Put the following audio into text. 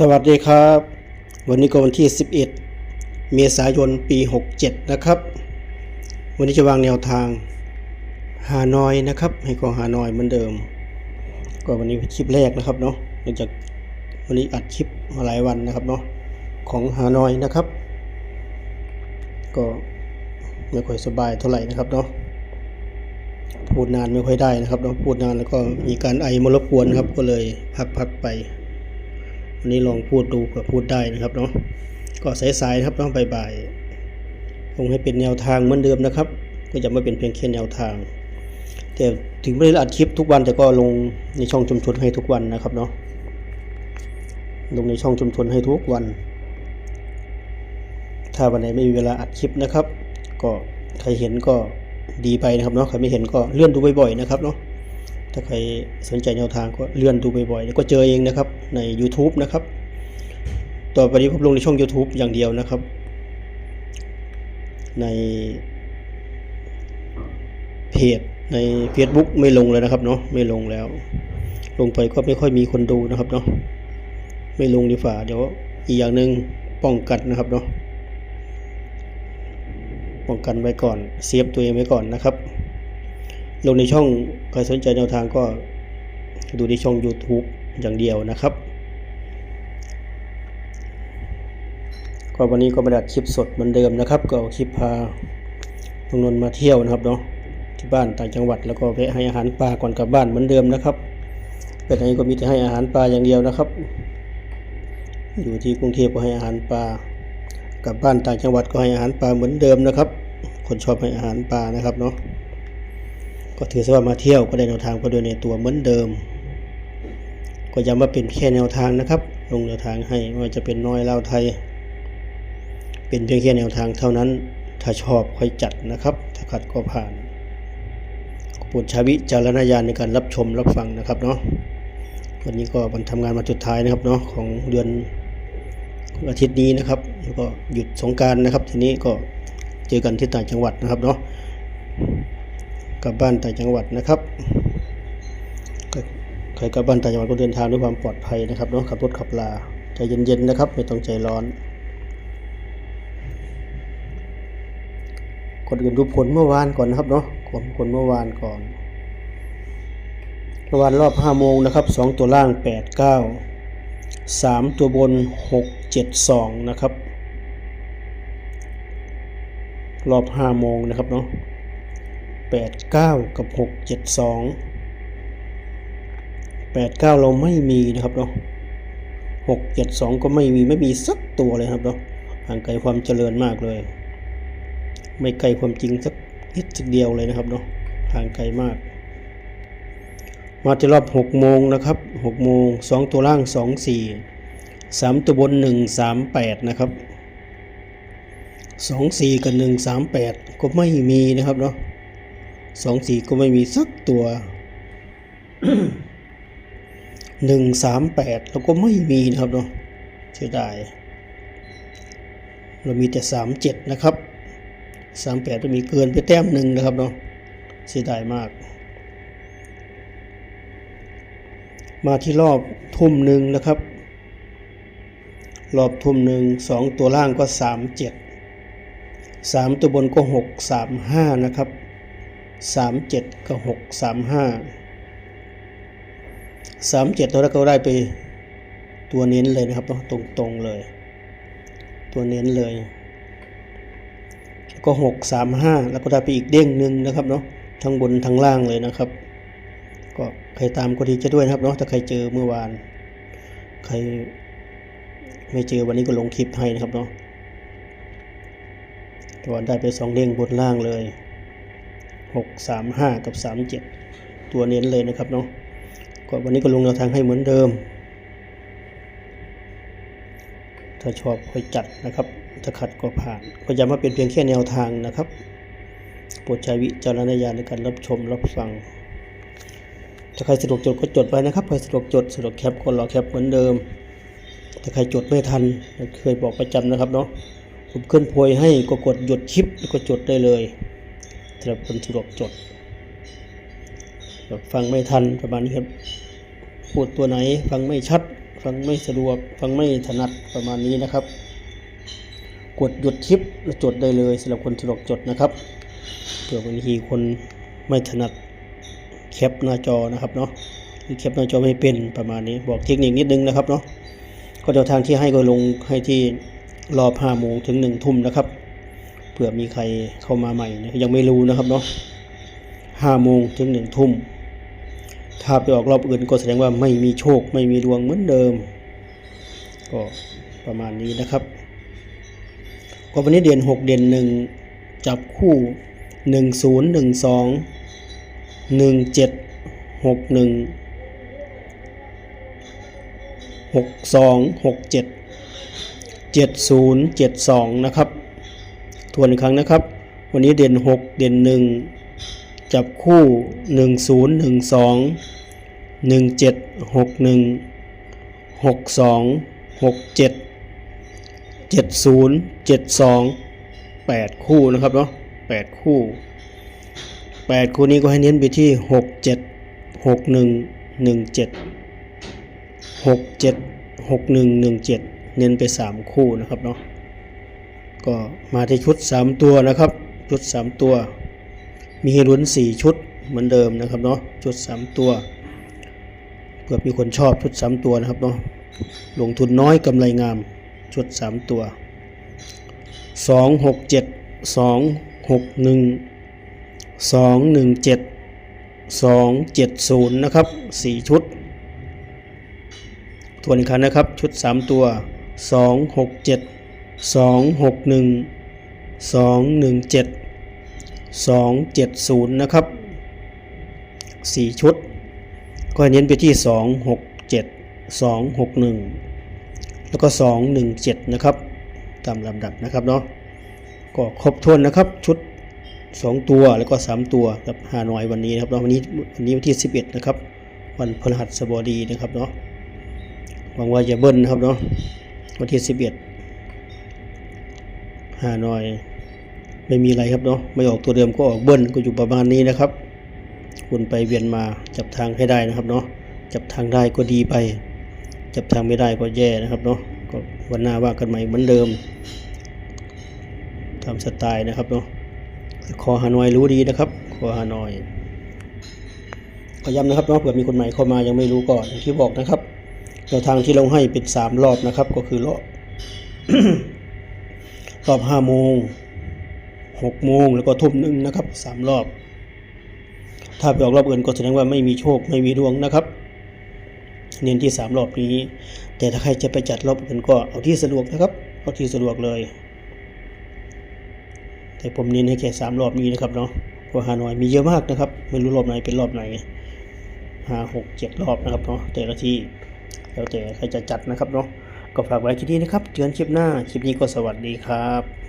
สวัสดีครับ วันนี้ก็วันที่ 11 เมษายนปี 67 นะครับ วันนี้จะวางแนวทางฮานอยนะครับ ให้ก็ฮานอยเหมือนเดิม ก็วันนี้เป็นคลิปแรกนะครับเนาะหลังจากวันนี้อัดคลิปมาหลายวันนะครับเนาะของฮานอยนะครับ ก็ไม่ค่อยสบายเท่าไหร่นะครับเนาะพูดนานไม่ค่อยได้นะครับเนาะพูดนานแล้วก็มีการไอมารบกวนครับก็เลยพักๆไปันนี้ลองพูดดูเผื่อพูดได้นะครับเนาะก็สายๆนะครับเนาะบ่ายๆลงให้เป็นแนวทางเหมือนเดิมนะครับ ก็จะไม่เป็นเพียงแค่แนวทาง แต่ถึงไม่ได้อัดคลิปทุกวันแต่ก็ลงในช่องชุมชนให้ทุกวันนะครับเนาะลงในช่องชุมชนให้ทุกวัน ถ้าวันไหนไม่มีเวลาอัดคลิปนะครับ ก็ใครเห็นก็ดีไปนะครับเนาะใครไม่เห็นก็เลื่อนดูบ่อยๆนะครับเนาะ ถ้าใครสนใจแนวทางก็เลื่อนดูบ่อยๆแล้วก็เจอเองนะครับใน YouTube นะครับ ต่อไปนี้ผมลงในช่อง YouTube อย่างเดียวนะครับ ในเพจใน Facebook ไม่ลงเลยนะครับเนาะไม่ลงแล้ว ลงไปก็ไม่ค่อยมีคนดูนะครับเนาะไม่ลงดีฝ่าเดี๋ยวอีกอย่างหนึ่งป้องกันนะครับเนาะป้องกันไว้ก่อนเซฟตัวเองไว้ก่อนนะครับ ลงในช่องใครสนใจแนวทางก็ดูในช่อง YouTube อย่างเดียวนะครับ ก็วันนี้ก็มาดัดคลิปสดเหมือนเดิมนะครับ ก็คลิปพาตรงนนท์มาเที่ยวนะครับเนาะที่บ้านต่างจังหวัดแล้วก็แวะให้อาหารปลาก่อนกลับบ้านเหมือนเดิมนะครับไปไหนก็มีแต่ให้อาหารปลาอย่างเดียวนะครับ อยู่ที่กรุงเทพก็ให้อาหารปลากลับบ้านต่างจังหวัดก็ให้อาหารปลาเหมือนเดิมนะครับ คนชอบให้อาหารปลานะครับเนาะ ก็ถือซะว่ามาเที่ยวก็ได้แนวทางก็โดยในตัวเหมือนเดิม ก็ย้ำว่าเป็นแค่แนวทางนะครับ ลงแนวทางให้ไม่ว่าจะเป็นน้อยเล่าวไทย เป็นเพียงแค่แนวทางเท่านั้น ถ้าชอบค่อยจัดนะครับ ถ้าขัดก็ผ่านโปรดใช้วิจารณญาณในการรับชมรับฟังนะครับเนาะวันนี้ก็วันทำงานมาสุดท้ายนะครับเนาะของเดือนอาทิตย์นี้นะครับแล้วก็หยุดสงการนะครับ ทีนี้ก็เจอกันที่ต่างจังหวัดนะครับเนาะ กลับบ้านต่างจังหวัดนะครับใครกลับบ้านต่างจังหวัดก็เดินทางด้วยความปลอดภัยนะครับเนาะขับรถขับลาใจเย็นๆนะครับ ไม่ต้องใจร้อนก่อนอื่นดูผลเมื่อวานก่อนนะครับเนาะผลผลเมื่อวานก่อนเมื่อวานรอบ5โมงนะครับ2ตัวล่าง 8 9 3 ตัวบน 6 7 2 นะครับ รอบ 5 โมงนะครับเนาะ แปดเก้ากับหกเจ็ดสองแปดเก้าเราไม่มีนะครับเนาะหกเจ็ดสองก็ไม่มีไม่มีสักตัวเลยครับเนาะห่างไกลความเจริญมากเลย ไม่ไกลความจริงสักนิดสักเดียวเลยนะครับเนาะห่างไกลมาก มาที่รอบหกโมงนะครับหกโมงสองตัวล่างสองสี่สามตัวบนหนึ่งสามแปดนะครับสองสี่กับหนึ่งสามแปดก็ไม่มีนะครับเนาะ สองสี่ก็ไม่มีสักตัวหนึ่งสามแปดเราก็ไม่มีนะครับเนาะเสียดายเรามีแต่สามเจ็ดนะครับสามแปดจะมีเกินไปแต้มหนึ่งนะครับเนาะเสียดายมาก มาที่รอบทุ่มหนึ่งนะครับ รอบทุ่มหนึ่งสองตัวล่างก็สามเจ็ดสามตัวบนก็หกสามห้านะครับ สามเจ็ดกับหกสามห้าสามเจ็ดเราก็ได้ไปตัวเน้นเลยนะครับเนาะตรงๆเลย ตัวเน้นเลยแล้วก็หกสามห้าแล้วก็ได้ไปอีกเด้งหนึ่งนะครับเนาะทั้งบนทั้งล่างเลยนะครับ ก็ใครตามก็ดีจะด้วยนะครับเนาะถ้าใครเจอเมื่อวาน ใครไม่เจอวันนี้ก็ลงคลิปให้นะครับเนาะตัวได้ไปสองเด้งบนล่างเลย หกสามห้ากับสามเจ็ดตัวเน้นเลยนะครับเนาะก็วันนี้ก็ลงแนวทางให้เหมือนเดิม ถ้าชอบค่อยจัดนะครับ ถ้าขัดก็ผ่านก็ย้ำว่าเป็นเพียงแค่แนวทางนะครับโปรดใช้วิจารณญาณในการรับชมรับฟัง ถ้าใครสะดวกจดก็จดไว้นะครับใครสะดวกจดสะดวกแคปก็รอแคปเหมือนเดิมถ้าใครจดไม่ทันเคยบอกประจำนะครับเนาะผมขึ้นโพยให้ก็กดหยุดคลิปแล้วก็จดได้เลย สำหรับคนสะดวกจด ฟังไม่ทันประมาณนี้ครับ พูดตัวไหนฟังไม่ชัด ฟังไม่สะดวก ฟังไม่ถนัดประมาณนี้นะครับ กดหยุดคลิปแล้วจดได้เลยสำหรับคนสะดวกจดนะครับเผื่อบางทีคนไม่ถนัดแคปหน้าจอนะครับเนาะหรือแคปหน้าจอไม่เป็นประมาณนี้บอกเทคนิคนิดนึงนะครับเนาะก็แนวทางที่ให้ก็ลงให้ที่รอบห้าโมงถึงหนึ่งทุ่มนะครับ เผื่อมีใครเข้ามาใหม่นะยังไม่รู้นะครับเนาะห้าโมงถึงหนึ่งทุ่ม ถ้าไปออกรอบอื่นก็แสดงว่าไม่มีโชคไม่มีดวงเหมือนเดิม ก็ประมาณนี้นะครับ ก็วันนี้เด่นหกเด่นหนึ่งจับคู่หนึ่งศูนย์หนึ่งสองหนึ่งเจ็ดหกหนึ่งหกสองหกเจ็ดเจ็ดศูนย์เจ็ดสองนะครับ ทวนอีกครั้งนะครับ วันนี้เด่นหกเด่นหนึ่งจับคู่หนึ่งศูนย์หนึ่งสองหนึ่งเจ็ดหกหนึ่งหกสองหกเจ็ดเจ็ดศูนย์เจ็ดสองแปดคู่นะครับเนาะแปดคู่แปดคู่นี้ก็ให้เน้นไปที่หกเจ็ดหกหนึ่งหนึ่งเจ็ดหกเจ็ดหกหนึ่งหนึ่งเจ็ดเน้นไปสามคู่นะครับเนาะ ก็มาที่ชุดสามตัวนะครับ ชุดสามตัว มีให้ลุ้นสี่ชุดเหมือนเดิมนะครับเนาะชุดสามตัวเผื่อมีคนชอบชุดสามตัวนะครับเนาะลงทุนน้อยกำไรงามชุดสามตัวสองหกเจ็ดสองหกหนึ่งสองหนึ่งเจ็ดสองเจ็ดศูนย์นะครับสี่ชุดทวนอีกครั้งนะครับชุดสามตัวสอง หกเจ็ดสองหกหนึ่งสองหนึ่งเจ็ดสองเจ็ดศูนย์นะครับสี่ชุด ก็เน้นไปที่สองหกเจ็ดสองหกหนึ่งแล้วก็ 217 นะครับ ตามลำดับนะครับเนาะก็ครบถ้วนนะครับชุด 2 ตัวแล้วก็ 3 ตัวกับฮานอยวันนี้นะครับเนาะวันนี้วันนี้วันที่ 11 นะครับ วันพฤหัสบดีนะครับเนาะหวังว่าจะเบิ้ลนะครับเนาะวันที่ 11 ฮานอย ไม่มีอะไรครับเนาะไม่ออกตัวเดิมก็ออกเบิ้ลก็อยู่ประมาณนี้นะครับวนไปเวียนมาจับทางให้ได้นะครับเนาะจับทางได้ก็ดีไป จับทางไม่ได้ก็แย่นะครับเนาะก็วันหน้าว่ากันใหม่เหมือนเดิมตามสไตล์นะครับเนาะคอฮานอยรู้ดีนะครับคอฮานอยขอย้ำนะครับเนาะเผื่อมีคนใหม่เข้ามายังไม่รู้ก่อนที่บอกนะครับแนวทางที่เราให้เป็นสามรอบนะครับ ก็คือรอบ รอบห้าโมงหกโมงแล้วก็ทุ่มหนึ่งนะครับสามรอบ ถ้าไปออกรอบอื่นก็แสดงว่าไม่มีโชคไม่มีดวงนะครับ เน้นที่สามรอบนี้ แต่ถ้าใครจะไปจัดรอบอื่นก็เอาที่สะดวกนะครับเอาที่สะดวกเลย แต่ผมเน้นให้แค่สามรอบนี้นะครับเนาะเพราะฮานอยมีเยอะมากนะครับ ไม่รู้รอบไหนเป็นรอบไหนห้าหกเจ็ดรอบนะครับเนาะแต่ละที่แล้วแต่ใครจะจัดนะครับเนาะ ก็ฝากไว้ที่นี่นะครับเจอกันคลิปหน้า คลิปนี้ก็สวัสดีครับ